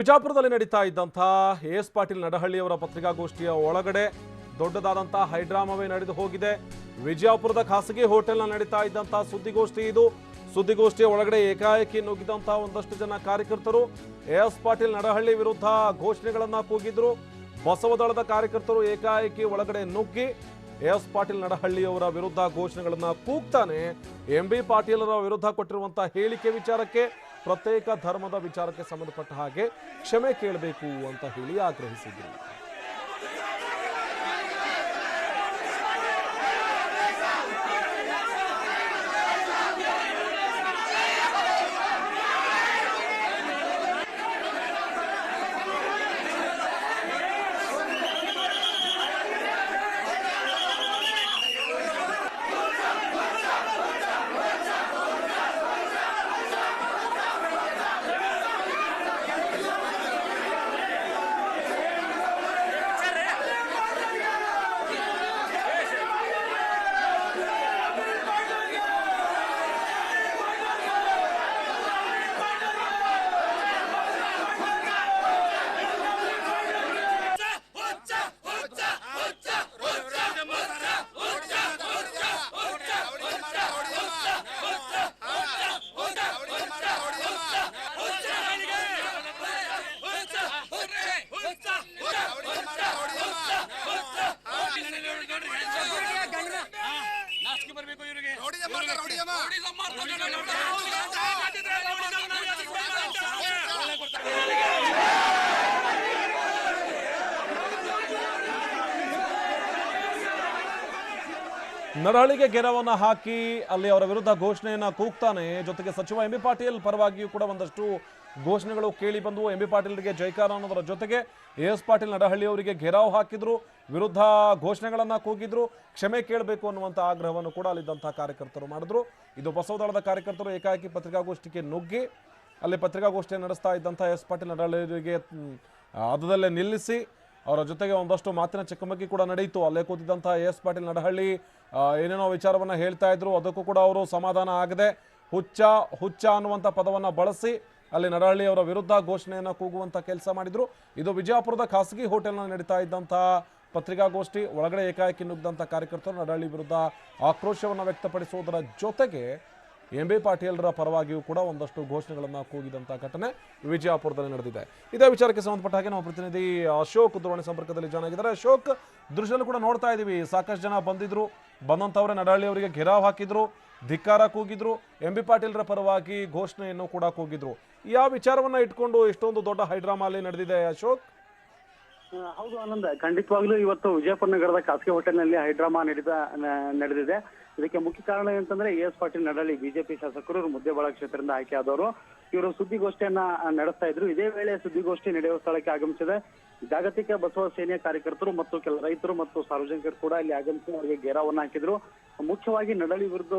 ಬಿಜಾಪುರದಲ್ಲಿ ನಡೀತಾ ಇದ್ದಂಥ ಎಸ್ ಪಾಟೀಲ್ ನಡಹಳ್ಳಿಯವರ ಪತ್ರಿಕಾಗೋಷ್ಠಿಯ ಒಳಗಡೆ ದೊಡ್ಡದಾದಂತಹ ಹೈಡ್ರಾಮವೇ ನಡೆದು ಹೋಗಿದೆ. ವಿಜಯಪುರದ ಖಾಸಗಿ ಹೋಟೆಲ್ನ ನಡೀತಾ ಇದ್ದಂತಹ ಸುದ್ದಿಗೋಷ್ಠಿ ಇದು. ಸುದ್ದಿಗೋಷ್ಠಿಯ ಒಳಗಡೆ ಏಕಾಏಕಿ ನುಗ್ಗಿದಂತಹ ಒಂದಷ್ಟು ಜನ ಕಾರ್ಯಕರ್ತರು ಎಸ್ ಪಾಟೀಲ್ ನಡಹಳ್ಳಿ ವಿರುದ್ಧ ಘೋಷಣೆಗಳನ್ನ ಕೂಗಿದ್ರು. ಬಸವದಳದ ಕಾರ್ಯಕರ್ತರು ಏಕಾಏಕಿ ಒಳಗಡೆ ನುಗ್ಗಿ ಎಸ್ ಪಾಟೀಲ್ ನಡಹಳ್ಳಿಯವರ ವಿರುದ್ಧ ಘೋಷಣೆಗಳನ್ನ ಕೂಗ್ತಾನೆ ಎಂ ಬಿ ಪಾಟೀಲರ ವಿರುದ್ಧ ಕೊಟ್ಟಿರುವಂತಹ ಹೇಳಿಕೆ ವಿಚಾರಕ್ಕೆ ಪ್ರತ್ಯೇಕ ಧರ್ಮದ ವಿಚಾರಕ್ಕೆ ಸಂಬಂಧಪಟ್ಟ ಹಾಗೆ ಕ್ಷಮೆ ಕೇಳಬೇಕು ಅಂತ ಹೇಳಿ ಆಗ್ರಹಿಸಿದ್ರು. ರೌಡಿಸಂ ಗೆರವನ್ನು ಹಾಕಿ ಅಲ್ಲಿ ಅವರ ವಿರುದ್ಧ ಘೋಷಣೆಯನ್ನ ಕೂಗ್ತಾನೆ. ಜೊತೆಗೆ ಸಚಿವ ಎಂ ಪಾಟೀಲ್ ಪರವಾಗಿಯೂ ಕೂಡ ಒಂದಷ್ಟು ಘೋಷಣೆಗಳು ಕೇಳಿ ಬಂದವು. ಎಂ ಬಿ ಪಾಟೀಲ್ರಿಗೆ ಜೈಕಾರ ಅನ್ನೋದರ ಜೊತೆಗೆ ಎ ಎಸ್ ಪಾಟೀಲ್ ನಡಹಳ್ಳಿ ಅವರಿಗೆ ಘೇರಾವ್ ಹಾಕಿದ್ರು, ವಿರುದ್ಧ ಘೋಷಣೆಗಳನ್ನು ಕೂಗಿದ್ರು. ಕ್ಷಮೆ ಕೇಳಬೇಕು ಅನ್ನುವಂಥ ಆಗ್ರಹವನ್ನು ಕೂಡ ಅಲ್ಲಿದ್ದಂಥ ಕಾರ್ಯಕರ್ತರು ಮಾಡಿದ್ರು. ಇದು ಬಸವದಳದ ಕಾರ್ಯಕರ್ತರು ಏಕಾಏಕಿ ಪತ್ರಿಕಾಗೋಷ್ಠಿಗೆ ನುಗ್ಗಿ, ಅಲ್ಲಿ ಪತ್ರಿಕಾಗೋಷ್ಠಿ ನಡೆಸ್ತಾ ಇದ್ದಂಥ ಎಸ್ ಪಾಟೀಲ್ ನಡಹಳ್ಳಿಯವರಿಗೆ ಅದರಲ್ಲೇ ನಿಲ್ಲಿಸಿ, ಅವರ ಜೊತೆಗೆ ಒಂದಷ್ಟು ಮಾತಿನ ಚಕಮಕಿ ಕೂಡ ನಡೆಯಿತು. ಅಲ್ಲೇ ಕೂತಿದ್ದಂಥ ಎ ಎಸ್ ಪಾಟೀಲ್ ನಡಹಳ್ಳಿ ಏನೇನೋ ವಿಚಾರವನ್ನು ಹೇಳ್ತಾ ಇದ್ರು. ಅದಕ್ಕೂ ಕೂಡ ಅವರು ಸಮಾಧಾನ ಆಗದೆ ಹುಚ್ಚ ಹುಚ್ಚ ಅನ್ನುವಂಥ ಪದವನ್ನು ಬಳಸಿ ಅಲ್ಲಿ ನರಹಳ್ಳಿ ಅವರ ವಿರುದ್ಧ ಘೋಷಣೆಯನ್ನು ಕೂಗುವಂತ ಕೆಲಸ ಮಾಡಿದ್ರು. ಇದು ವಿಜಯಪುರದ ಖಾಸಗಿ ಹೋಟೆಲ್ನ ನಡೀತಾ ಇದ್ದಂತಹ ಪತ್ರಿಕಾಗೋಷ್ಠಿ, ಒಳಗಡೆ ಏಕಾಏಕಿ ನುಗ್ಗಿದಂಥ ಕಾರ್ಯಕರ್ತರು ನಡಹಳ್ಳಿ ವಿರುದ್ಧ ಆಕ್ರೋಶವನ್ನು ವ್ಯಕ್ತಪಡಿಸುವುದರ ಜೊತೆಗೆ ಎಂ ಬಿ ಪಾಟೀಲ್ರ ಪರವಾಗಿಯೂ ಕೂಡ ಒಂದಷ್ಟು ಘೋಷಣೆಗಳನ್ನು ಕೂಗಿದಂಥ ಘಟನೆ ವಿಜಯಪುರದಲ್ಲಿ ನಡೆದಿದೆ. ಇದೇ ವಿಚಾರಕ್ಕೆ ಸಂಬಂಧಪಟ್ಟ ಹಾಗೆ ನಮ್ಮ ಪ್ರತಿನಿಧಿ ಅಶೋಕ್ ದೂರವಾಣಿ ಸಂಪರ್ಕದಲ್ಲಿ ಜಾಯ್ನ್ ಆಗಿದ್ದಾರೆ. ಅಶೋಕ್, ದೃಶ್ಯದಲ್ಲಿ ಕೂಡ ನೋಡ್ತಾ ಇದ್ದೀವಿ ಸಾಕಷ್ಟು ಜನ ಬಂದಿದ್ರು. ಬಂದಂಥವರೇ ನಡಹಳ್ಳಿ ಅವರಿಗೆ ಘೆರಾವ್ ಹಾಕಿದ್ರು. ಧಿಕ್ಕಾರ ಕೂಗಿದ್ರು. ಎಂ ಬಿ ಪಾಟೀಲ್ರ ಪರವಾಗಿ ಘೋಷಣೆಯನ್ನು ಕೂಡ ಕೂಗಿದ್ರು. ಯಾವ ವಿಚಾರವನ್ನ ಇಟ್ಕೊಂಡು ಇಷ್ಟೊಂದು ದೊಡ್ಡ ಹೈಡ್ರಾಮಾ ಅಲ್ಲಿ ನಡೆದಿದೆ ಅಶೋಕ್? ಹೌದು ಆನಂದ, ಖಂಡಿತವಾಗ್ಲೂ ಇವತ್ತು ವಿಜಯಪುರ ನಗರದ ಖಾಸಗಿ ಹೋಟೆಲ್ನಲ್ಲಿ ಹೈಡ್ರಾಮಾ ನಡೆದ ನಡೆದಿದೆ. ಇದಕ್ಕೆ ಮುಖ್ಯ ಕಾರಣ ಏನಂತಂದ್ರೆ ಎ ಎಸ್ ಪಾಟೀಲ್ ನಡಳಿ ಬಿಜೆಪಿ ಶಾಸಕರು ಮುದ್ದೆ ಮುದ್ದೇಬಾಳ ಕ್ಷೇತ್ರದಿಂದ ಆಯ್ಕೆಯಾದವರು ಇವರು ಸುದ್ದಿಗೋಷ್ಠಿಯನ್ನ ನಡೆಸ್ತಾ ಇದ್ರು ಇದೇ ವೇಳೆ ಸುದ್ದಿಗೋಷ್ಠಿ ನಡೆಯುವ ಸ್ಥಳಕ್ಕೆ ಆಗಮಿಸಿದೆ ಜಾಗತಿಕ ಬಸವ ಸೇನೆಯ ಕಾರ್ಯಕರ್ತರು ಮತ್ತು ಕೆಲ ರೈತರು ಮತ್ತು ಸಾರ್ವಜನಿಕರು ಕೂಡ ಇಲ್ಲಿ ಆಗಮಿಸಿ ಅವರಿಗೆ ಘೇರಾವನ್ನ ಹಾಕಿದ್ರು. ಮುಖ್ಯವಾಗಿ ನಡಳಿ ವಿರುದ್ಧ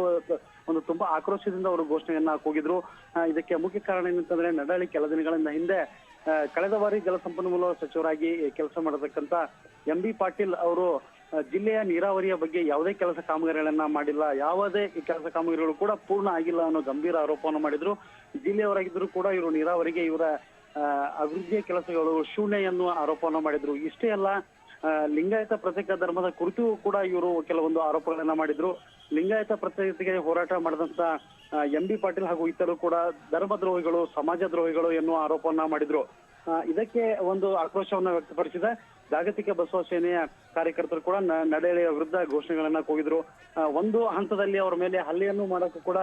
ಒಂದು ತುಂಬಾ ಆಕ್ರೋಶದಿಂದ ಅವರು ಘೋಷಣೆಯನ್ನ ಕೂಗಿದ್ರು. ಇದಕ್ಕೆ ಮುಖ್ಯ ಕಾರಣ ಏನಂತಂದ್ರೆ ನಡಳಿ ಕೆಲ ದಿನಗಳಿಂದ ಹಿಂದೆ ಕಳೆದ ಬಾರಿ ಜಲಸಂಪನ್ಮೂಲ ಸಚಿವರಾಗಿ ಕೆಲಸ ಮಾಡತಕ್ಕಂತ ಎಂ ಬಿ ಪಾಟೀಲ್ ಅವರು ಜಿಲ್ಲೆಯ ನೀರಾವರಿಯ ಬಗ್ಗೆ ಯಾವುದೇ ಕೆಲಸ ಕಾಮಗಾರಿಗಳನ್ನ ಮಾಡಿಲ್ಲ. ಯಾವುದೇ ಕೆಲಸ ಕಾಮಗಾರಿಗಳು ಕೂಡ ಪೂರ್ಣ ಆಗಿಲ್ಲ ಅನ್ನೋ ಗಂಭೀರ ಆರೋಪವನ್ನು ಮಾಡಿದ್ರು. ಜಿಲ್ಲೆಯವರಾಗಿದ್ರು ಕೂಡ ಇವರು ನೀರಾವರಿಗೆ ಇವರ ಅಭಿವೃದ್ಧಿಯ ಕೆಲಸಗಳು ಶೂನ್ಯ ಎನ್ನುವ ಆರೋಪವನ್ನು ಮಾಡಿದ್ರು. ಇಷ್ಟೇ ಅಲ್ಲ ಲಿಂಗಾಯತ ಪ್ರತ್ಯೇಕ ಧರ್ಮದ ಕುರಿತು ಕೂಡ ಇವರು ಕೆಲವೊಂದು ಆರೋಪಗಳನ್ನ ಮಾಡಿದ್ರು. ಲಿಂಗಾಯತ ಪ್ರತ್ಯೇಕತೆಗೆ ಹೋರಾಟ ಮಾಡಿದಂತ ಎಂ ಬಿ ಪಾಟೀಲ್ ಹಾಗೂ ಇತರರು ಕೂಡ ಧರ್ಮದ್ರೋಹಿಗಳು ಸಮಾಜ ದ್ರೋಹಿಗಳು ಎನ್ನುವ ಆರೋಪವನ್ನ ಮಾಡಿದ್ರು. ಇದಕ್ಕೆ ಒಂದು ಆಕ್ರೋಶವನ್ನ ವ್ಯಕ್ತಪಡಿಸಿದ. ಜಾಗತಿಕ ಬಸವ ಸೇನೆಯ ಕಾರ್ಯಕರ್ತರು ಕೂಡ ನಡೆಯ ವಿರುದ್ಧ ಘೋಷಣೆಗಳನ್ನ ಕೂಗಿದ್ರು. ಒಂದು ಹಂತದಲ್ಲಿ ಅವರ ಮೇಲೆ ಹಲ್ಲೆಯನ್ನು ಮಾಡಕ್ಕೂ ಕೂಡ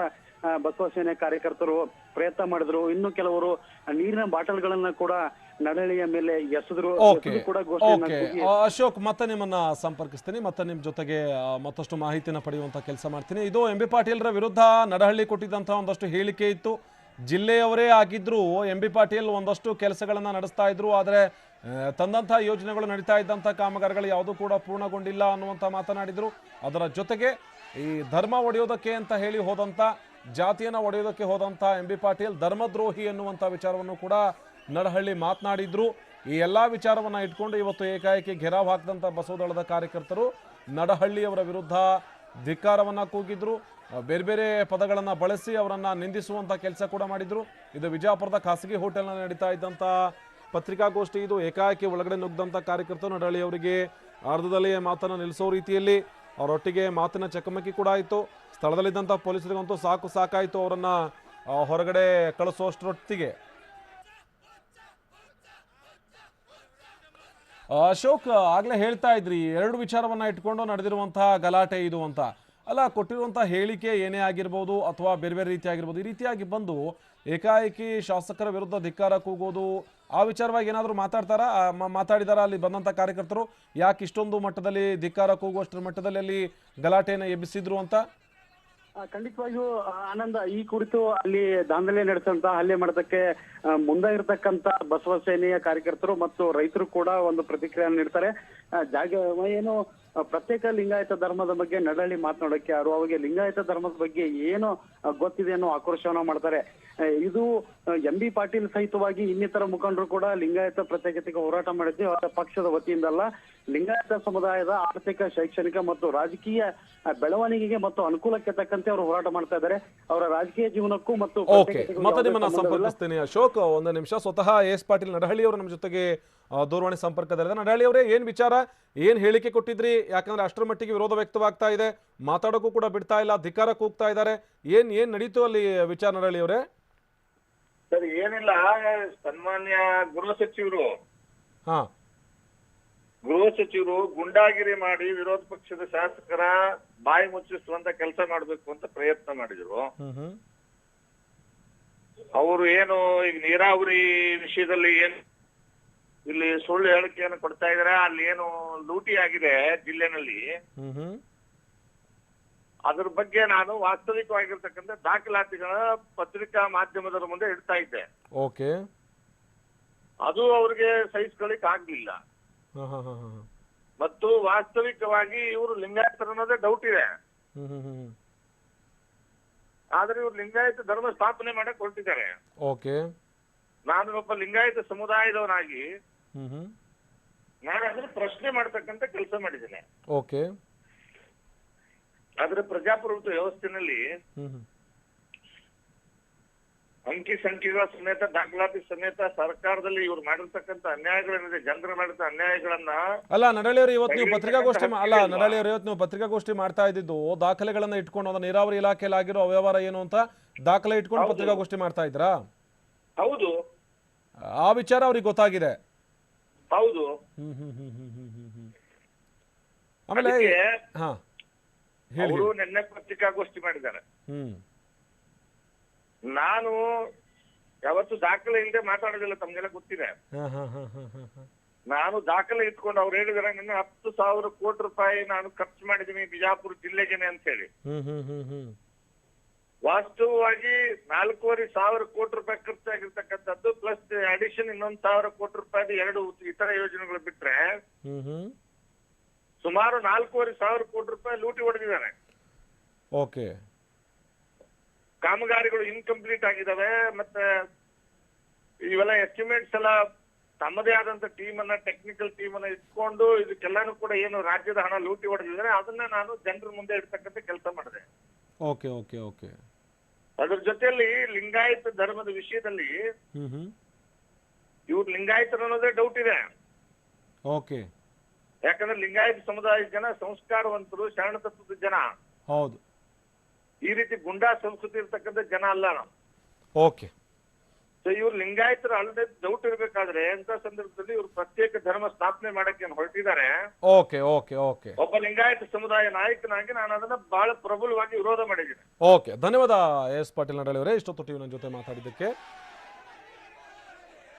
ಬಸವ ಸೇನೆ ಕಾರ್ಯಕರ್ತರು ಪ್ರಯತ್ನ ಮಾಡಿದ್ರು. ಇನ್ನು ಕೆಲವರು ನೀರಿನ ಬಾಟಲ್ಗಳನ್ನ ಕೂಡ ನಡಹಳ್ಳಿಯ ಮೇಲೆ ಎಸೆದ್ರು. ಕೂಡ ಘೋಷಣೆ ಅಶೋಕ್ ಮತ್ತೆ ನಿಮ್ಮನ್ನ ಸಂಪರ್ಕಿಸ್ತೀನಿ. ಮತ್ತೆ ನಿಮ್ ಜೊತೆಗೆ ಮತ್ತಷ್ಟು ಮಾಹಿತಿನ ಪಡೆಯುವಂತ ಕೆಲಸ ಮಾಡ್ತೀನಿ. ಇದು ಎಂ ಬಿ ಪಾಟೀಲ್ರ ವಿರುದ್ಧ ನಡಹಳ್ಳಿ ಕೊಟ್ಟಿದ್ದಂತಹ ಒಂದಷ್ಟು ಹೇಳಿಕೆ ಇತ್ತು. ಜಿಲ್ಲೆಯವರೇ ಆಗಿದ್ರು ಎಂ ಬಿ ಪಾಟೀಲ್ ಒಂದಷ್ಟು ಕೆಲಸಗಳನ್ನು ನಡೆಸ್ತಾ ಇದ್ರು, ಆದರೆ ತಂದಂಥ ಯೋಜನೆಗಳು ನಡೀತಾ ಇದ್ದಂಥ ಕಾಮಗಾರಿಗಳು ಯಾವುದೂ ಕೂಡ ಪೂರ್ಣಗೊಂಡಿಲ್ಲ ಅನ್ನುವಂಥ ಮಾತನಾಡಿದ್ರು. ಅದರ ಜೊತೆಗೆ ಈ ಧರ್ಮ ಒಡೆಯೋದಕ್ಕೆ ಅಂತ ಹೇಳಿ ಹೋದಂಥ, ಜಾತಿಯನ್ನ ಒಡೆಯೋದಕ್ಕೆ ಹೋದಂಥ ಎಂ ಬಿ ಪಾಟೀಲ್ ಧರ್ಮದ್ರೋಹಿ ಎನ್ನುವಂಥ ವಿಚಾರವನ್ನು ಕೂಡ ನಡಹಳ್ಳಿ ಮಾತನಾಡಿದ್ರು. ಈ ಎಲ್ಲಾ ವಿಚಾರವನ್ನ ಇಟ್ಕೊಂಡು ಇವತ್ತು ಏಕಾಏಕಿ ಘೆರಾವ್ ಹಾಕಿದಂಥ ಬಸವದಳದ ಕಾರ್ಯಕರ್ತರು ನಡಹಳ್ಳಿಯವರ ವಿರುದ್ಧ ಧಿಕ್ಕಾರವನ್ನ ಕೂಗಿದ್ರು. ಬೇರೆ ಬೇರೆ ಪದಗಳನ್ನು ಬಳಸಿ ಅವರನ್ನು ನಿಂದಿಸುವಂಥ ಕೆಲಸ ಕೂಡ ಮಾಡಿದರು. ಇದು ವಿಜಯಪುರದ ಖಾಸಗಿ ಹೋಟೆಲ್ನಲ್ಲಿ ನಡೀತಾ ಇದ್ದಂಥ ಪತ್ರಿಕಾಗೋಷ್ಠಿ ಇದು ಏಕಾಏಕಿ ಒಳಗಡೆ ನುಗ್ಗಿದಂಥ ಕಾರ್ಯಕರ್ತರು ನಡಳಿ ಅವರಿಗೆ ಅರ್ಧದಲ್ಲಿ ಮಾತನ್ನು ನಿಲ್ಲಿಸೋ ರೀತಿಯಲ್ಲಿ ಅವರೊಟ್ಟಿಗೆ ಮಾತಿನ ಚಕಮಕಿ ಕೂಡ ಆಯಿತು. ಸ್ಥಳದಲ್ಲಿದ್ದಂಥ ಪೊಲೀಸರಿಗಂತೂ ಸಾಕು ಸಾಕಾಯಿತು ಅವರನ್ನು ಹೊರಗಡೆ ಕಳಿಸುವಷ್ಟರೊಟ್ಟಿಗೆ ಅಶೋಕ್, ಆಗ್ಲೇ ಹೇಳ್ತಾ ಇದ್ರಿ, ಎರಡು ವಿಚಾರವನ್ನ ಇಟ್ಕೊಂಡು ನಡೆದಿರುವಂತಹ ಗಲಾಟೆ ಇದು ಅಂತ. ಅಲ್ಲ ಕೊಟ್ಟಿರುವಂಥ ಹೇಳಿಕೆ ಏನೇ ಆಗಿರ್ಬೋದು ಅಥವಾ ಬೇರೆ ಬೇರೆ ರೀತಿಯಾಗಿರ್ಬೋದು ಈ ರೀತಿಯಾಗಿ ಬಂದು ಏಕಾಏಕಿ ಶಾಸಕರ ವಿರುದ್ಧ ಧಿಕ್ಕಾರ ಕೂಗೋದು, ಆ ವಿಚಾರವಾಗಿ ಏನಾದರೂ ಮಾತಾಡ್ತಾರಾ? ಮಾತಾಡಿದಾರ ಅಲ್ಲಿ ಬಂದಂಥ ಕಾರ್ಯಕರ್ತರು? ಯಾಕೆ ಇಷ್ಟೊಂದು ಮಟ್ಟದಲ್ಲಿ ಧಿಕ್ಕಾರ ಕೂಗುವಷ್ಟರ ಮಟ್ಟದಲ್ಲಿ ಅಲ್ಲಿ ಗಲಾಟೆಯನ್ನು ಎಬ್ಬಿಸಿದ್ರು ಅಂತ? ಖಂಡಿತವಾಗಿಯೂ ಆನಂದ, ಈ ಕುರಿತು ಅಲ್ಲಿ ದಾಂಧಲೆ ನಡೆಸಂತ ಹಲ್ಲೆ ಮಾಡೋದಕ್ಕೆ ಮುಂದೆ ಇರತಕ್ಕಂತ ಬಸವ ಸೇನೆಯ ಕಾರ್ಯಕರ್ತರು ಮತ್ತು ರೈತರು ಕೂಡ ಒಂದು ಪ್ರತಿಕ್ರಿಯೆ ನೀಡ್ತಾರೆ. ಜಾಗ, ಏನು ಪ್ರತ್ಯೇಕ ಲಿಂಗಾಯತ ಧರ್ಮದ ಬಗ್ಗೆ ನಡಹಳಿ ಮಾತನಾಡೋಕೆ ಯಾರು? ಅವರಿಗೆ ಲಿಂಗಾಯತ ಧರ್ಮದ ಬಗ್ಗೆ ಏನು ಗೊತ್ತಿದೆ ಅನ್ನೋ ಆಕ್ರೋಶವನ್ನ ಮಾಡ್ತಾರೆ. ಇದು ಎಂ ಬಿ ಪಾಟೀಲ್ ಸಹಿತವಾಗಿ ಇನ್ನಿತರ ಮುಖಂಡರು ಕೂಡ ಲಿಂಗಾಯತ ಪ್ರತ್ಯೇಕತೆಗೆ ಹೋರಾಟ ಮಾಡಿದ್ವಿ. ಅವರ ಪಕ್ಷದ ವತಿಯಿಂದಲ್ಲ ಲಿಂಗಾಯತ ಸಮುದಾಯದ ಆರ್ಥಿಕ ಶೈಕ್ಷಣಿಕ ಮತ್ತು ರಾಜಕೀಯ ಬೆಳವಣಿಗೆಗೆ ಮತ್ತು ಅನುಕೂಲಕ್ಕೆ ತಕ್ಕಂತೆ ಅವರು ಹೋರಾಟ ಮಾಡ್ತಾ ಇದ್ದಾರೆ. ಅವರ ರಾಜಕೀಯ ಜೀವನಕ್ಕೂ ಮತ್ತು ನಿಮ್ಮನ್ನ ಸಂಪರ್ಕಿಸ್ತೇನೆ. ಅಶೋಕ್ ಒಂದು ನಿಮಿಷ. ಸ್ವತಃ ಎಸ್ ಪಾಟೀಲ್ ನಡಹಳ್ಳಿ ಅವರು ನಮ್ಮ ಜೊತೆಗೆ ದೂರವಾಣಿ ಸಂಪರ್ಕದಲ್ಲಿದೆ. ನಡಾಳಿ ಅವರೇ ಏನ್ ವಿಚಾರ? ಏನ್ ಹೇಳಿಕೆ ಕೊಟ್ಟಿದ್ರಿ? ಯಾಕಂದ್ರೆ ಅಷ್ಟರ ಮಟ್ಟಿಗೆ ವಿರೋಧ ವ್ಯಕ್ತವಾಗ್ತಾ ಇದೆ. ಮಾತಾಡೋಕ್ಕೂ ಕೂಡ ಬಿಡ್ತಾ ಇಲ್ಲ ಅಧಿಕಾರ ಕೂಗ್ತಾ ಇದ್ದಾರೆ. ಏನ್ ಏನ್ ನಡೀತು ಅಲ್ಲಿ ವಿಚಾರ ನಡಾಳಿ ಅವರೇ? ಸರ್ ಏನಿಲ್ಲ ಸನ್ಮಾನ್ಯ ಗೃಹ ಸಚಿವರು. ಹಾ. ಗೃಹ ಸಚಿವರು ಗುಂಡಾಗಿರಿ ಮಾಡಿ ವಿರೋಧ ಪಕ್ಷದ ಶಾಸಕರ ಬಾಯಿ ಮುಚ್ಚಿಸುವಂತ ಕೆಲಸ ಮಾಡ್ಬೇಕು ಅಂತ ಪ್ರಯತ್ನ ಮಾಡಿದ್ರು. ಅವರು ಏನು ಈಗ ನೀರಾವರಿ ವಿಷಯದಲ್ಲಿ ಏನ್ ಇಲ್ಲಿ ಸುಳ್ಳು ಹೇಳಿಕೆಯನ್ನು ಕೊಡ್ತಾ ಇದಾರೆ ಅಲ್ಲಿ ಏನು ಲೂಟಿ ಆಗಿದೆ ಜಿಲ್ಲೆನಲ್ಲಿ. ಅದ್ರ ಬಗ್ಗೆ ನಾನು ವಾಸ್ತವಿಕವಾಗಿರ್ತಕ್ಕಂಥ ದಾಖಲಾತಿಗಳ ಪತ್ರಿಕಾ ಮಾಧ್ಯಮದರ ಮುಂದೆ ಇಡ್ತಾ ಇದ್ದೆ. ಓಕೆ. ಅದು ಅವ್ರಿಗೆ ಸಹಿಸ್ಕೊಳಿಕ್ ಆಗ್ಲಿಲ್ಲ. ಮತ್ತು ವಾಸ್ತವಿಕವಾಗಿ ಇವರು ಲಿಂಗಾಯತರು ಅನ್ನೋದೇ ಡೌಟ್ ಇದೆ. ಆದ್ರೆ ಇವ್ರು ಲಿಂಗಾಯತ ಧರ್ಮ ಸ್ಥಾಪನೆ ಮಾಡಕ್ ಹೊರಟಿದ್ದಾರೆ. ಓಕೆ. ನಾನು ಒಬ್ಬ ಲಿಂಗಾಯತ ಸಮುದಾಯದವನಾಗಿ ಹ್ಮ್ ಹ್ಮ್ ನಾನು ಅದನ್ನ ಪ್ರಶ್ನೆ ಮಾಡ್ತಕ್ಕಂತ ಕೆಲಸ ಮಾಡಿದ್ದೇನೆ. ಓಕೆ. ಆದ್ರೆ ಪ್ರಜಾಪ್ರಭುತ್ವ ವ್ಯವಸ್ಥೆನಲ್ಲಿ ಅಂಕಿ ಸಂಖ್ಯೆಗಳ ಸಮೇತ ದಾಖಲಾತಿ ಸಮೇತ ಸರ್ಕಾರದಲ್ಲಿ ಇವ್ರು ಮಾಡಿರ್ತಕ್ಕಂತ ಅನ್ಯಾಯಗಳೇನಿದೆ ಜನರು ಮಾಡಿದ ಅನ್ಯಾಯಗಳನ್ನ ಅಲ್ಲ ನಡಳಿ ಅವರು ಇವತ್ತು ನೀವು ಪತ್ರಿಕಾಗೋಷ್ಠಿ ಅಲ್ಲ ನಡಳಿಯವರು ನಡಳಿ ಅವರು ಇವತ್ತು ನೀವು ಪತ್ರಿಕಾಗೋಷ್ಠಿ ಮಾಡ್ತಾ ಇದ್ದಿದ್ದು ದಾಖಲೆಗಳನ್ನ ಇಟ್ಕೊಂಡು ಅದು ನೀರಾವರಿ ಇಲಾಖೆಯಲ್ಲಿ ಆಗಿರೋ ಅವ್ಯವಹಾರ ಏನು ಅಂತ ದಾಖಲೆ ಇಟ್ಕೊಂಡು. ಪತ್ರಿಕಾಗೋಷ್ಠಿ ಮಾಡ್ತಾ ಇದ್ರಾ ಹೌದು. ಆ ವಿಚಾರ ಅವ್ರಿಗೆ ಗೊತ್ತಾಗಿದೆ. ಹೌದು. ಆಮೇಲೆ ಹಾ ಅವರು. ನಿನ್ನೆ ಪತ್ರಿಕಾಗೋಷ್ಠಿ ಮಾಡಿದ್ದಾರೆ. ನಾನು ಯಾವತ್ತು ದಾಖಲೆ ಇಲ್ಲದೆ ಮಾತಾಡೋದಿಲ್ಲ ತಮ್ಗೆಲ್ಲ ಗೊತ್ತಿದೆ. ನಾನು ದಾಖಲೆ ಇಟ್ಕೊಂಡು ಅವ್ರು ಹೇಳಿದಾರೆ ನಿನ್ನೆ ಹತ್ತು ಸಾವಿರ ಕೋಟಿ ರೂಪಾಯಿ ನಾನು ಖರ್ಚು ಮಾಡಿದ್ದೀನಿ ಬಿಜಾಪುರ ಜಿಲ್ಲೆಗೆನೆ ಅಂತ ಹೇಳಿ. ಹ್ಮ್ ಹ್ಮ್ ಹ್ಮ್ ಹ್ಮ್. ವಾಸ್ತವವಾಗಿ ನಾಲ್ಕೂವರೆ ಸಾವಿರ ಕೋಟಿ ರೂಪಾಯಿ ಖರ್ಚಾಗಿರ್ತಕ್ಕಂಥದ್ದು ಪ್ಲಸ್ ಅಡಿಷನ್ ಇನ್ನೊಂದು ಸಾವಿರ ಕೋಟಿ ರೂಪಾಯಿ ಎರಡು ಇತರ ಯೋಜನೆಗಳು ಬಿಟ್ರೆ ಸುಮಾರು ನಾಲ್ಕೂವರೆ ಸಾವಿರ ಕೋಟಿ ರೂಪಾಯಿ ಲೂಟಿ ಹೊಡೆದಿದ್ದಾರೆ. ಓಕೆ. ಕಾಮಗಾರಿಗಳು ಇನ್ಕಂಪ್ಲೀಟ್ ಆಗಿದಾವೆ ಮತ್ತೆ ಇವೆಲ್ಲ ಎಸ್ಟಿಮೇಟ್ಸ್ ಎಲ್ಲ ತಮ್ಮದೇ ಆದಂತ ಟೀಮ್ ಅನ್ನ ಟೆಕ್ನಿಕಲ್ ಟೀಮ್ ಅನ್ನ ಇಟ್ಕೊಂಡು ಇದಕ್ಕೆಲ್ಲಾನು ಕೂಡ ಏನು ರಾಜ್ಯದ ಹಣ ಲೂಟಿ ಹೊಡೆದಿದ್ದಾರೆ. ಅದನ್ನ ನಾನು ಜನರ ಮುಂದೆ ಇಡ್ತಕ್ಕಂಥ ಕೆಲಸ ಮಾಡಿದೆ. Okay okay okay. ಅದ್ರ ಜೊತೆಯಲ್ಲಿ ಲಿಂಗಾಯತ ಧರ್ಮದ ವಿಷಯದಲ್ಲಿ ಹ್ಮ್ ಹ್ಮ್ ಇವ್ರು ಲಿಂಗಾಯತರು ಅನ್ನೋದೇ ಡೌಟ್ ಇದೆ. ಓಕೆ. ಯಾಕಂದ್ರೆ ಲಿಂಗಾಯತ ಸಮುದಾಯದ ಜನ ಸಂಸ್ಕಾರವಂತರು ಶರಣ ತತ್ವದ ಜನ. ಹೌದು. ಈ ರೀತಿ ಗುಂಡಾ ಸಂಸ್ಕೃತಿ ಇರ್ತಕ್ಕಂಥ ಜನ ಅಲ್ಲ. ನಾವು ಓಕೆ. ಸೊ ಇವ್ರು ಲಿಂಗಾಯತರು ಅಲ್ಲದೆ ಡೌಟ್ ಇರ್ಬೇಕಾದ್ರೆ ಅಂತ ಸಂದರ್ಭದಲ್ಲಿ ಇವ್ರು ಪ್ರತ್ಯೇಕ ಧರ್ಮ ಸ್ಥಾಪನೆ ಮಾಡಕ್ಕೆ ಏನ್ ಹೊರಟಿದ್ದಾರೆ. ಓಕೆ ಓಕೆ ಓಕೆ ಒಬ್ಬ ಲಿಂಗಾಯತ ಸಮುದಾಯ ನಾಯಕನಾಗಿ ನಾನು ಅದನ್ನ ಬಹಳ ಪ್ರಬಲವಾಗಿ ವಿರೋಧ ಮಾಡಿದ್ದೀನಿ. ಓಕೆ ಧನ್ಯವಾದ ಎಸ್ ಪಾಟೀಲ್ ನಡಳಿ ಅವರೇ. ಇಷ್ಟೊತ್ತು ಟಿವಿ ನನ್ನ ಜೊತೆ ಮಾತಾಡಿದ್ದಕ್ಕೆ